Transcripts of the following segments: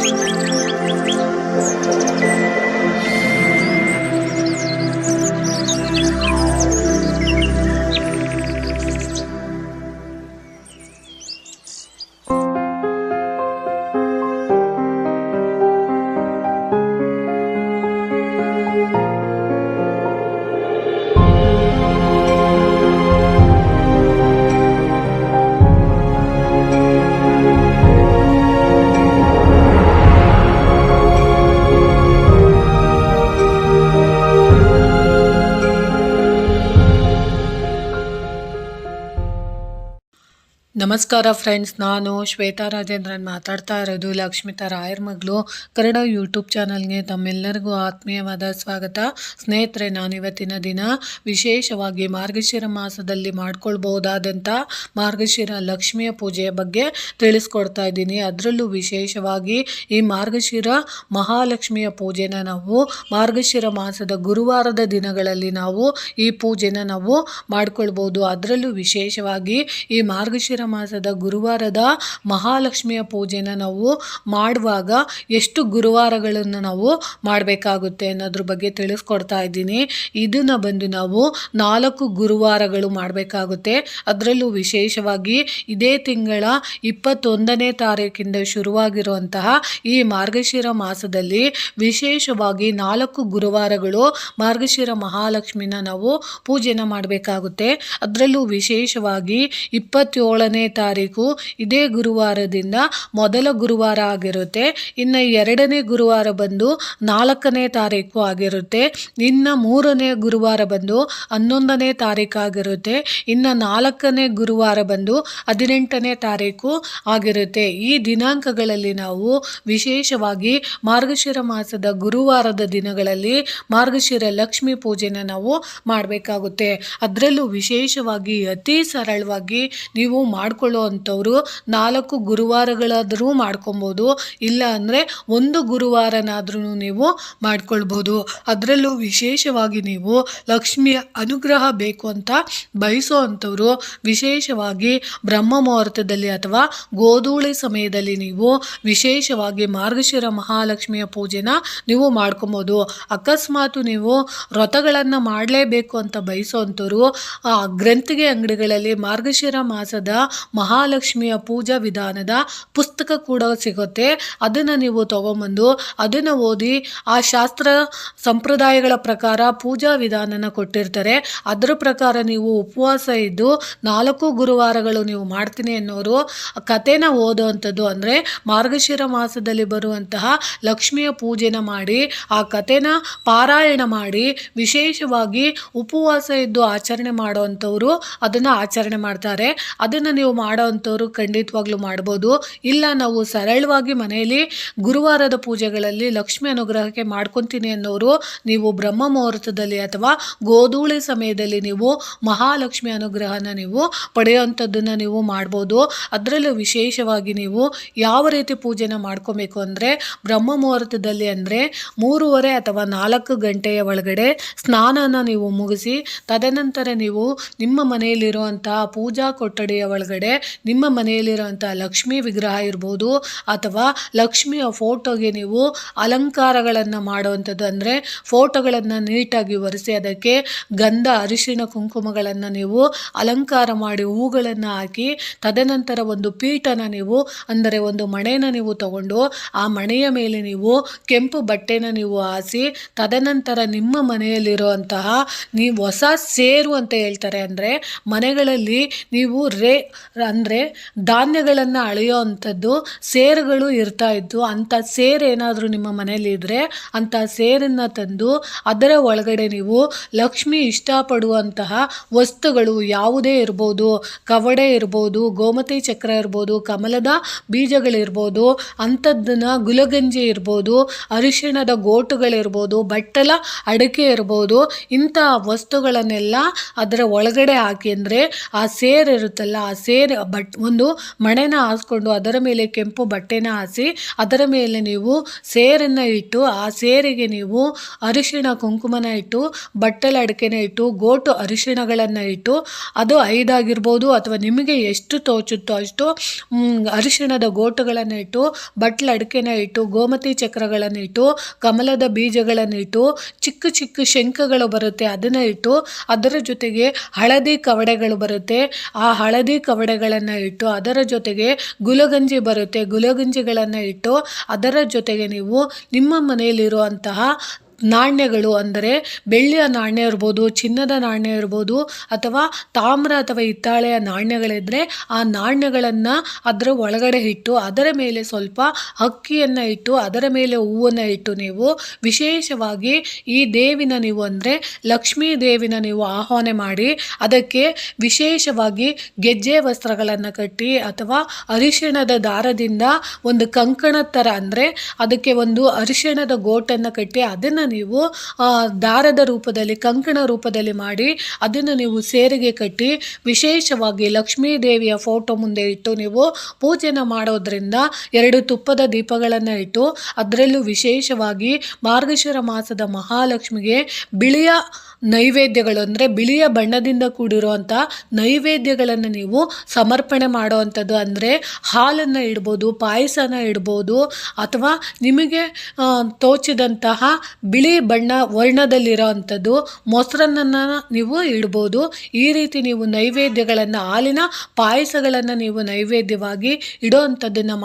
Música ನಮಸ್ಕಾರ ಫ್ರೆಂಡ್ಸ್, ನಾನು ಶ್ವೇತಾ ರಾಜೇಂದ್ರನ್ ಮಾತಾಡ್ತಾ ಇರೋದು ಲಕ್ಷ್ಮಿತಾ ರಾಯರ್ ಮಗಳು. ಕನ್ನಡ ಯೂಟ್ಯೂಬ್ ಚಾನಲ್ಗೆ ತಮ್ಮೆಲ್ಲರಿಗೂ ಆತ್ಮೀಯವಾದ ಸ್ವಾಗತ. ಸ್ನೇಹಿತರೆ, ನಾನು ಇವತ್ತಿನ ದಿನ ವಿಶೇಷವಾಗಿ ಮಾರ್ಗಶಿರ ಮಾಸದಲ್ಲಿ ಮಾಡ್ಕೊಳ್ಬಹುದಾದಂಥ ಮಾರ್ಗಶಿರ ಲಕ್ಷ್ಮಿಯ ಪೂಜೆಯ ಬಗ್ಗೆ ತಿಳಿಸ್ಕೊಡ್ತಾ ಇದ್ದೀನಿ. ಅದರಲ್ಲೂ ವಿಶೇಷವಾಗಿ ಈ ಮಾರ್ಗಶಿರ ಮಹಾಲಕ್ಷ್ಮಿಯ ಪೂಜೆನ ನಾವು ಮಾರ್ಗಶಿರ ಮಾಸದ ಗುರುವಾರದ ದಿನಗಳಲ್ಲಿ ನಾವು ಈ ಪೂಜೆನ ನಾವು ಮಾಡ್ಕೊಳ್ಬೋದು ಅದರಲ್ಲೂ ವಿಶೇಷವಾಗಿ ಈ ಮಾರ್ಗಶಿರ ಮಾಸದ ಗುರುವಾರದ ಮಹಾಲಕ್ಷ್ಮಿಯ ಪೂಜೆನ ನಾವು ಮಾಡುವಾಗ ಎಷ್ಟು ಗುರುವಾರಗಳನ್ನು ನಾವು ಮಾಡಬೇಕಾಗುತ್ತೆ ಅನ್ನೋದ್ರ ಬಗ್ಗೆ ತಿಳಿಸ್ಕೊಡ್ತಾ ಇದ್ದೀನಿ. ಇದನ್ನು ಬಂದು ನಾವು ನಾಲ್ಕು ಗುರುವಾರಗಳು ಮಾಡಬೇಕಾಗುತ್ತೆ. ಅದರಲ್ಲೂ ವಿಶೇಷವಾಗಿ ಇದೇ ತಿಂಗಳ ಇಪ್ಪತ್ತೊಂದನೇ ತಾರೀಕಿಂದ ಶುರುವಾಗಿರುವಂತಹ ಈ ಮಾರ್ಗಶಿರ ಮಾಸದಲ್ಲಿ ವಿಶೇಷವಾಗಿ ನಾಲ್ಕು ಗುರುವಾರಗಳು ಮಾರ್ಗಶಿರ ಮಹಾಲಕ್ಷ್ಮಿನ ನಾವು ಪೂಜೆನ ಮಾಡಬೇಕಾಗುತ್ತೆ. ಅದರಲ್ಲೂ ವಿಶೇಷವಾಗಿ ಇಪ್ಪತ್ತೇಳನೇ ತಾರೀಕು ಇದೇ ಗುರುವಾರದಿಂದ ಮೊದಲ ಗುರುವಾರ ಆಗಿರುತ್ತೆ. ಇನ್ನು ಎರಡನೇ ಗುರುವಾರ ಬಂದು ನಾಲ್ಕನೇ ತಾರೀಕು ಆಗಿರುತ್ತೆ. ಇನ್ನು ಮೂರನೇ ಗುರುವಾರ ಬಂದು ಹನ್ನೊಂದನೇ ತಾರೀಕು ಆಗಿರುತ್ತೆ. ಇನ್ನು ನಾಲ್ಕನೇ ಗುರುವಾರ ಬಂದು ಹದಿನೆಂಟನೇ ತಾರೀಕು ಆಗಿರುತ್ತೆ. ಈ ದಿನಾಂಕಗಳಲ್ಲಿ ನಾವು ವಿಶೇಷವಾಗಿ ಮಾರ್ಗಶಿರ ಮಾಸದ ಗುರುವಾರದ ದಿನಗಳಲ್ಲಿ ಮಾರ್ಗಶಿರ ಲಕ್ಷ್ಮಿ ಪೂಜೆನ ನಾವು ಮಾಡಬೇಕಾಗುತ್ತೆ. ಅದರಲ್ಲೂ ವಿಶೇಷವಾಗಿ ಅತಿ ಸರಳವಾಗಿ ನೀವು ಮಾಡ್ಕೊಳ್ಳೋ ನಾಲ್ಕು ಗುರುವಾರಗಳಾದರೂ ಮಾಡ್ಕೊಬೋದು. ಇಲ್ಲ ಅಂದರೆ ಒಂದು ಗುರುವಾರನಾದ್ರೂ ನೀವು ಮಾಡ್ಕೊಳ್ಬೋದು. ಅದರಲ್ಲೂ ವಿಶೇಷವಾಗಿ ನೀವು ಲಕ್ಷ್ಮಿಯ ಅನುಗ್ರಹ ಬೇಕು ಅಂತ ಬಯಸೋ ಅಂಥವ್ರು ವಿಶೇಷವಾಗಿ ಬ್ರಹ್ಮ ಮುಹೂರ್ತದಲ್ಲಿ ಅಥವಾ ಗೋಧೂಳಿ ಸಮಯದಲ್ಲಿ ನೀವು ವಿಶೇಷವಾಗಿ ಮಾರ್ಗಶಿರ ಮಹಾಲಕ್ಷ್ಮಿಯ ಪೂಜೆನ ನೀವು ಮಾಡ್ಕೊಬೋದು. ಅಕಸ್ಮಾತ್ ನೀವು ವ್ರತಗಳನ್ನು ಮಾಡಲೇಬೇಕು ಅಂತ ಬಯಸೋ ಅಂಥವ್ರು ಗ್ರಂಥಿಗೆ ಅಂಗಡಿಗಳಲ್ಲಿ ಮಾರ್ಗಶಿರ ಮಾಸದ ಮಹಾಲಕ್ಷ್ಮಿಯ ಪೂಜಾ ವಿಧಾನದ ಪುಸ್ತಕ ಕೂಡ ಸಿಗುತ್ತೆ. ಅದನ್ನು ನೀವು ತೊಗೊಂಬಂದು ಅದನ್ನು ಓದಿ ಆ ಶಾಸ್ತ್ರ ಸಂಪ್ರದಾಯಗಳ ಪ್ರಕಾರ ಪೂಜಾ ವಿಧಾನನ ಕೊಟ್ಟಿರ್ತಾರೆ. ಅದರ ಪ್ರಕಾರ ನೀವು ಉಪವಾಸ ಇದ್ದು ನಾಲ್ಕು ಗುರುವಾರಗಳು ನೀವು ಮಾಡ್ತೀನಿ ಅನ್ನೋರು ಕಥೆನ ಓದುವಂಥದ್ದು ಅಂದರೆ ಮಾರ್ಗಶಿರ ಮಾಸದಲ್ಲಿ ಬರುವಂತಹ ಲಕ್ಷ್ಮಿಯ ಪೂಜೆನ ಮಾಡಿ ಆ ಕಥೆನ ಪಾರಾಯಣ ಮಾಡಿ ವಿಶೇಷವಾಗಿ ಉಪವಾಸ ಇದ್ದು ಆಚರಣೆ ಮಾಡುವಂಥವರು ಅದನ್ನು ಆಚರಣೆ ಮಾಡ್ತಾರೆ. ಅದನ್ನು ನೀವು ಮಾಡೋವಂಥವ್ರು ಖಂಡಿತವಾಗ್ಲೂ ಮಾಡ್ಬೋದು. ಇಲ್ಲ, ನಾವು ಸರಳವಾಗಿ ಮನೆಯಲ್ಲಿ ಗುರುವಾರದ ಪೂಜೆಗಳಲ್ಲಿ ಲಕ್ಷ್ಮಿ ಅನುಗ್ರಹಕ್ಕೆ ಮಾಡ್ಕೊತೀನಿ ಅನ್ನೋರು, ನೀವು ಬ್ರಹ್ಮ ಮುಹೂರ್ತದಲ್ಲಿ ಅಥವಾ ಗೋಧೂಳಿ ಸಮಯದಲ್ಲಿ ನೀವು ಮಹಾಲಕ್ಷ್ಮಿ ಅನುಗ್ರಹನ ನೀವು ಪಡೆಯುವಂಥದ್ದನ್ನು ನೀವು ಮಾಡ್ಬೋದು. ಅದರಲ್ಲೂ ವಿಶೇಷವಾಗಿ ನೀವು ಯಾವ ರೀತಿ ಪೂಜೆನ ಮಾಡ್ಕೋಬೇಕು ಅಂದರೆ, ಬ್ರಹ್ಮ ಮುಹೂರ್ತದಲ್ಲಿ ಅಂದರೆ ಮೂರುವರೆ ಅಥವಾ ನಾಲ್ಕು ಗಂಟೆಯ ಒಳಗಡೆ ಸ್ನಾನನ ನೀವು ಮುಗಿಸಿ, ತದನಂತರ ನೀವು ನಿಮ್ಮ ಮನೆಯಲ್ಲಿರುವಂತಹ ಪೂಜಾ ಕೊಠಡಿಯ ಒಳಗಡೆ ನಿಮ್ಮ ಮನೆಯಲ್ಲಿರುವಂಥ ಲಕ್ಷ್ಮೀ ವಿಗ್ರಹ ಇರ್ಬೋದು ಅಥವಾ ಲಕ್ಷ್ಮಿಯ ಫೋಟೋಗೆ ನೀವು ಅಲಂಕಾರಗಳನ್ನು ಮಾಡುವಂಥದ್ದು ಅಂದರೆ ಫೋಟೋಗಳನ್ನು ನೀಟಾಗಿ ಒರೆಸಿ ಅದಕ್ಕೆ ಗಂಧ, ಅರಿಶಿಣ, ಕುಂಕುಮಗಳನ್ನು ನೀವು ಅಲಂಕಾರ ಮಾಡಿ ಹೂಗಳನ್ನು ಹಾಕಿ ತದನಂತರ ಒಂದು ಪೀಠನ ನೀವು ಅಂದರೆ ಒಂದು ಮಣೆನ ನೀವು ತಗೊಂಡು ಆ ಮಣೆಯ ಮೇಲೆ ನೀವು ಕೆಂಪು ಬಟ್ಟೆನ ನೀವು ಹಾಸಿ ತದನಂತರ ನಿಮ್ಮ ಮನೆಯಲ್ಲಿರುವಂತಹ ನೀವು ಹೊಸ ಸೇರು ಅಂತ ಹೇಳ್ತಾರೆ ಅಂದರೆ ಮನೆಗಳಲ್ಲಿ ನೀವು ರೇ ಅಂದರೆ ಧಾನ್ಯಗಳನ್ನು ಅಳೆಯೋ ಅಂಥದ್ದು ಸೇರುಗಳು ಇರ್ತಾ ಇದ್ದು ಅಂಥ ಸೇರು ಏನಾದರೂ ನಿಮ್ಮ ಮನೆಯಲ್ಲಿ ಇದ್ದರೆ ಅಂಥ ಸೇರನ್ನು ತಂದು ಅದರ ಒಳಗಡೆ ನೀವು ಲಕ್ಷ್ಮಿ ಇಷ್ಟಪಡುವಂತಹ ವಸ್ತುಗಳು ಯಾವುದೇ ಇರ್ಬೋದು, ಕವಡೆ ಇರ್ಬೋದು, ಗೋಮತಿ ಚಕ್ರ ಇರ್ಬೋದು, ಕಮಲದ ಬೀಜಗಳಿರ್ಬೋದು, ಅಂಥದ್ದನ್ನು ಗುಲಗಂಜಿ ಇರ್ಬೋದು, ಅರಿಶಿಣದ ಗೋಟುಗಳಿರ್ಬೋದು ಬಟ್ಟಲ, ಅಡಿಕೆ ಇರ್ಬೋದು, ಇಂಥ ವಸ್ತುಗಳನ್ನೆಲ್ಲ ಅದರ ಒಳಗಡೆ ಹಾಕಿ ಅಂದರೆ ಆ ಸೇರಿರುತ್ತಲ್ಲ ಆ ಸೇರು ಸೇರ್ ಬಟ್ ಒಂದು ಮಣೆನ ಹಾಸ್ಕೊಂಡು ಅದರ ಮೇಲೆ ಕೆಂಪು ಬಟ್ಟೆನ ಹಾಸಿ ಅದರ ಮೇಲೆ ನೀವು ಸೇರನ್ನು ಇಟ್ಟು ಆ ಸೇರಿಗೆ ನೀವು ಅರಿಶಿಣ ಕುಂಕುಮನ ಇಟ್ಟು, ಬಟ್ಟೆಲ ಅಡಿಕೆನ ಇಟ್ಟು, ಗೋಟು ಅರಿಶಿಣಗಳನ್ನು ಇಟ್ಟು, ಅದು ಐದಾಗಿರ್ಬೋದು ಅಥವಾ ನಿಮಗೆ ಎಷ್ಟು ತೋಚುತ್ತೋ ಅಷ್ಟು ಅರಿಶಿಣದ ಗೋಟುಗಳನ್ನು ಇಟ್ಟು, ಬಟ್ಲ ಅಡಿಕೆನ ಇಟ್ಟು, ಗೋಮತಿ ಚಕ್ರಗಳನ್ನು ಇಟ್ಟು, ಕಮಲದ ಬೀಜಗಳನ್ನು ಇಟ್ಟು, ಚಿಕ್ಕ ಚಿಕ್ಕ ಶಂಖಗಳು ಬರುತ್ತೆ ಅದನ್ನು ಇಟ್ಟು, ಅದರ ಜೊತೆಗೆ ಹಳದಿ ಕವಡೆಗಳು ಬರುತ್ತೆ. ಆ ಹಳದಿ ಕವಡೆಗಳನ್ನು ಇಟ್ಟು ಅದರ ಜೊತೆಗೆ ಗುಲಗಂಜಿ ಬರುತ್ತೆ. ಗುಲಗಂಜಿಗಳನ್ನು ಇಟ್ಟು ಅದರ ಜೊತೆಗೆ ನೀವು ನಿಮ್ಮ ಮನೆಯಲ್ಲಿರುವಂತಹ ನಾಣ್ಯಗಳು ಅಂದರೆ ಬೆಳ್ಳಿಯ ನಾಣ್ಯ ಇರ್ಬೋದು, ಚಿನ್ನದ ನಾಣ್ಯ ಇರ್ಬೋದು, ಅಥವಾ ತಾಮ್ರ ಅಥವಾ ಹಿತ್ತಾಳೆಯ ನಾಣ್ಯಗಳಿದ್ದರೆ ಆ ನಾಣ್ಯಗಳನ್ನು ಅದರ ಒಳಗಡೆ ಇಟ್ಟು, ಅದರ ಮೇಲೆ ಸ್ವಲ್ಪ ಅಕ್ಕಿಯನ್ನು ಇಟ್ಟು, ಅದರ ಮೇಲೆ ಹೂವನ್ನು ಇಟ್ಟು ನೀವು ವಿಶೇಷವಾಗಿ ಈ ದೇವಿನ ನೀವು ಅಂದರೆ ಲಕ್ಷ್ಮೀ ದೇವಿನ ನೀವು ಆಹ್ವಾನ ಮಾಡಿ, ಅದಕ್ಕೆ ವಿಶೇಷವಾಗಿ ಗೆಜ್ಜೆ ವಸ್ತ್ರಗಳನ್ನು ಕಟ್ಟಿ ಅಥವಾ ಅರಿಶಿಣದ ದಾರದಿಂದ ಒಂದು ಕಂಕಣ ಥರ ಅಂದರೆ ಅದಕ್ಕೆ ಒಂದು ಅರಿಶಿಣದ ಗೋಟನ್ನು ಕಟ್ಟಿ ಅದನ್ನು ನೀವು ಆ, ದಾರದ ರೂಪದಲ್ಲಿ ಕಂಕಣ ರೂಪದಲ್ಲಿ ಮಾಡಿ ಅದನ್ನು ನೀವು ಸೇರಿಗೆ ಕಟ್ಟಿ ವಿಶೇಷವಾಗಿ ಲಕ್ಷ್ಮೀ ದೇವಿಯ ಫೋಟೋ ಮುಂದೆ ಇಟ್ಟು ನೀವು ಪೂಜೆನ ಮಾಡೋದ್ರಿಂದ ಎರಡು ತುಪ್ಪದ ದೀಪಗಳನ್ನು ಇಟ್ಟು ಅದರಲ್ಲೂ ವಿಶೇಷವಾಗಿ ಮಾರ್ಗಶಿರ ಮಾಸದ ಮಹಾಲಕ್ಷ್ಮಿಗೆ ಬಿಳಿಯ ನೈವೇದ್ಯಗಳು ಅಂದರೆ ಬಿಳಿಯ ಬಣ್ಣದಿಂದ ಕೂಡಿರುವಂಥ ನೈವೇದ್ಯಗಳನ್ನು ನೀವು ಸಮರ್ಪಣೆ ಮಾಡುವಂಥದ್ದು ಅಂದರೆ ಹಾಲನ್ನು ಇಡ್ಬೋದು, ಪಾಯಸನ ಇಡ್ಬೋದು, ಅಥವಾ ನಿಮಗೆ ತೋಚಿದಂತಹ ಬಿಳಿ ಬಣ್ಣ ವರ್ಣದಲ್ಲಿರೋ ಅಂಥದ್ದು ನೀವು ಇಡ್ಬೋದು. ಈ ರೀತಿ ನೀವು ನೈವೇದ್ಯಗಳನ್ನು, ಹಾಲಿನ ಪಾಯಸಗಳನ್ನು ನೀವು ನೈವೇದ್ಯವಾಗಿ ಇಡೋ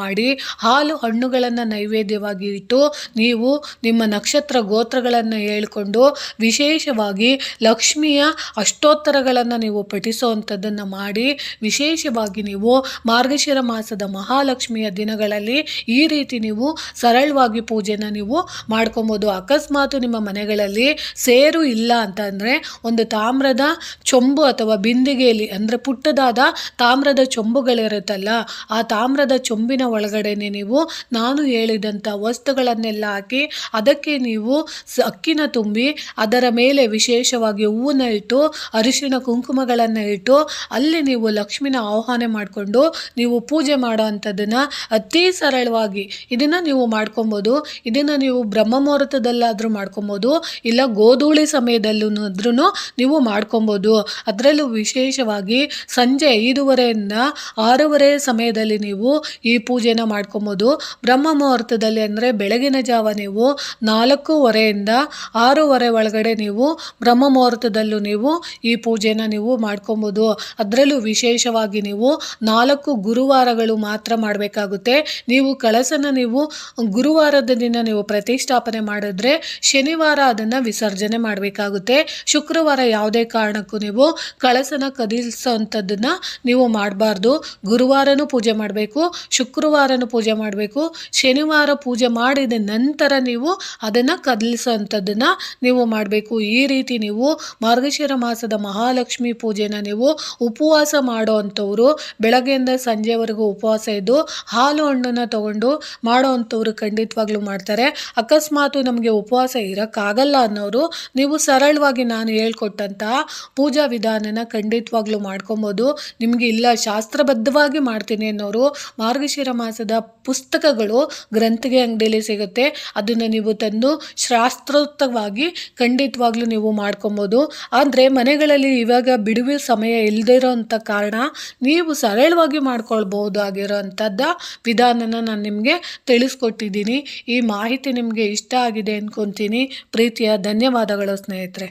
ಮಾಡಿ, ಹಾಲು ಹಣ್ಣುಗಳನ್ನು ನೈವೇದ್ಯವಾಗಿ ಇಟ್ಟು ನೀವು ನಿಮ್ಮ ನಕ್ಷತ್ರ ಗೋತ್ರಗಳನ್ನು ಹೇಳ್ಕೊಂಡು ವಿಶೇಷವಾಗಿ ಲಕ್ಷ್ಮಿಯ ಅಷ್ಟೋತ್ತರಗಳನ್ನು ನೀವು ಪಠಿಸುವಂಥದ್ದನ್ನು ಮಾಡಿ, ವಿಶೇಷವಾಗಿ ನೀವು ಮಾರ್ಗಶಿರ ಮಾಸದ ಮಹಾಲಕ್ಷ್ಮಿಯ ದಿನಗಳಲ್ಲಿ ಈ ರೀತಿ ನೀವು ಸರಳವಾಗಿ ಪೂಜೆನ ನೀವು ಮಾಡ್ಕೊಬೋದು. ಅಕಸ್ಮಾತ್ ನಿಮ್ಮ ಮನೆಗಳಲ್ಲಿ ಸೇರು ಇಲ್ಲ ಅಂತಂದರೆ ಒಂದು ತಾಮ್ರದ ಚೊಂಬು ಅಥವಾ ಬಿಂದಿಗೆಯಲ್ಲಿ ಅಂದರೆ ಪುಟ್ಟದಾದ ತಾಮ್ರದ ಚೊಂಬುಗಳಿರುತ್ತಲ್ಲ, ಆ ತಾಮ್ರದ ಚೊಂಬಿನ ಒಳಗಡೆನೆ ನೀವು ನಾನು ಹೇಳಿದಂಥ ವಸ್ತುಗಳನ್ನೆಲ್ಲ ಹಾಕಿ ಅದಕ್ಕೆ ನೀವು ಅಕ್ಕಿನ ತುಂಬಿ ಅದರ ಮೇಲೆ ವಿಶೇಷವಾಗಿ ಹೂವನ್ನ ಇಟ್ಟು, ಅರಿಶಿಣ ಕುಂಕುಮಗಳನ್ನು ಇಟ್ಟು, ಅಲ್ಲಿ ನೀವು ಲಕ್ಷ್ಮಿನ ಆಹ್ವಾನ ಮಾಡಿಕೊಂಡು ನೀವು ಪೂಜೆ ಮಾಡೋ ಅಂಥದ್ದನ್ನು ಅತಿ ಸರಳವಾಗಿ ಇದನ್ನು ನೀವು ಮಾಡ್ಕೊಬೋದು. ಇದನ್ನು ನೀವು ಬ್ರಹ್ಮ ಮುಹೂರ್ತದಲ್ಲಾದರೂ ಮಾಡ್ಕೊಬೋದು. ಇಲ್ಲ ಗೋಧೂಳಿ ಸಮಯದಲ್ಲೂ ನೀವು ಮಾಡ್ಕೊಬೋದು. ಅದರಲ್ಲೂ ವಿಶೇಷವಾಗಿ ಸಂಜೆ ಐದೂವರೆಯಿಂದ ಆರೂವರೆ ಸಮಯದಲ್ಲಿ ನೀವು ಈ ಪೂಜೆನ ಮಾಡ್ಕೊಬೋದು. ಬ್ರಹ್ಮ ಮುಹೂರ್ತದಲ್ಲಿ ಅಂದರೆ ಬೆಳಗಿನ ಜಾವ ನೀವು ನಾಲ್ಕೂವರೆಯಿಂದ ಆರೂವರೆ ಒಳಗಡೆ ನೀವು ಬ್ರಹ್ಮ ಮುಹೂರ್ತದಲ್ಲೂ ನೀವು ಈ ಪೂಜೆನ ನೀವು ಮಾಡ್ಕೊಬೋದು. ಅದರಲ್ಲೂ ವಿಶೇಷವಾಗಿ ನೀವು ನಾಲ್ಕು ಗುರುವಾರಗಳು ಮಾತ್ರ ಮಾಡಬೇಕಾಗುತ್ತೆ. ನೀವು ಕಳಸನ ನೀವು ಗುರುವಾರದ ದಿನ ನೀವು ಪ್ರತಿಷ್ಠಾಪನೆ ಮಾಡಿದ್ರೆ ಶನಿವಾರ ಅದನ್ನು ವಿಸರ್ಜನೆ ಮಾಡಬೇಕಾಗುತ್ತೆ. ಶುಕ್ರವಾರ ಯಾವುದೇ ಕಾರಣಕ್ಕೂ ನೀವು ಕಳಸನ ಕದಿಲಿಸೋವಂಥದ್ದನ್ನು ನೀವು ಮಾಡಬಾರ್ದು. ಗುರುವಾರನೂ ಪೂಜೆ ಮಾಡಬೇಕು, ಶುಕ್ರವಾರನೂ ಪೂಜೆ ಮಾಡಬೇಕು. ಶನಿವಾರ ಪೂಜೆ ಮಾಡಿದ ನಂತರ ನೀವು ಅದನ್ನು ಕದಲಿಸೋವಂಥದ್ದನ್ನು ನೀವು ಮಾಡಬೇಕು. ಈ ರೀತಿ ನೀವು ಮಾರ್ಗಶಿರ ಮಾಸದ ಮಹಾಲಕ್ಷ್ಮಿ ಪೂಜೆನ ನೀವು ಉಪವಾಸ ಮಾಡೋ ಅಂಥವ್ರು ಬೆಳಗ್ಗೆಯಿಂದ ಸಂಜೆವರೆಗೂ ಉಪವಾಸ ಇದ್ದು ಹಾಲು ಹಣ್ಣನ್ನು ತಗೊಂಡು ಮಾಡೋ ಅಂಥವ್ರು ಖಂಡಿತವಾಗ್ಲೂ ಮಾಡ್ತಾರೆ. ಅಕಸ್ಮಾತು ನಮಗೆ ಉಪವಾಸ ಇರೋಕ್ಕಾಗಲ್ಲ ಅನ್ನೋರು ನೀವು ಸರಳವಾಗಿ ನಾನು ಹೇಳ್ಕೊಟ್ಟಂತಹ ಪೂಜಾ ವಿಧಾನನ ಖಂಡಿತವಾಗ್ಲೂ ಮಾಡ್ಕೊಬೋದು. ನಿಮಗೆ ಇಲ್ಲ, ಶಾಸ್ತ್ರಬದ್ಧವಾಗಿ ಮಾಡ್ತೀನಿ ಅನ್ನೋರು ಮಾರ್ಗಶಿರ ಮಾಸದ ಪುಸ್ತಕಗಳು ಗ್ರಂಥಿಗೆ ಅಂಗಡಿಯಲ್ಲಿ ಸಿಗುತ್ತೆ. ಅದನ್ನು ನೀವು ತಂದು ಶಾಸ್ತ್ರೋಕ್ತವಾಗಿ ಖಂಡಿತವಾಗ್ಲೂ ನೀವು ಮಾಡ್ಕೊಬೋದು. ಆದರೆ ಮನೆಗಳಲ್ಲಿ ಇವಾಗ ಬಿಡುವೆ ಸಮಯ ಇಲ್ಲದೇ ಕಾರಣ ನೀವು ಸರಳವಾಗಿ ಮಾಡ್ಕೊಳ್ಬಹುದಾಗಿರೋ ಅಂಥದ್ದ ವಿಧಾನನ ನಾನು ನಿಮಗೆ ತಿಳಿಸ್ಕೊಟ್ಟಿದ್ದೀನಿ. ಈ ಮಾಹಿತಿ ನಿಮಗೆ ಇಷ್ಟ ಆಗಿದೆ ಅಂದ್ಕೊತೀನಿ ಪ್ರೀತಿಯ ಧನ್ಯವಾದಗಳು ಸ್ನೇಹಿತರೆ.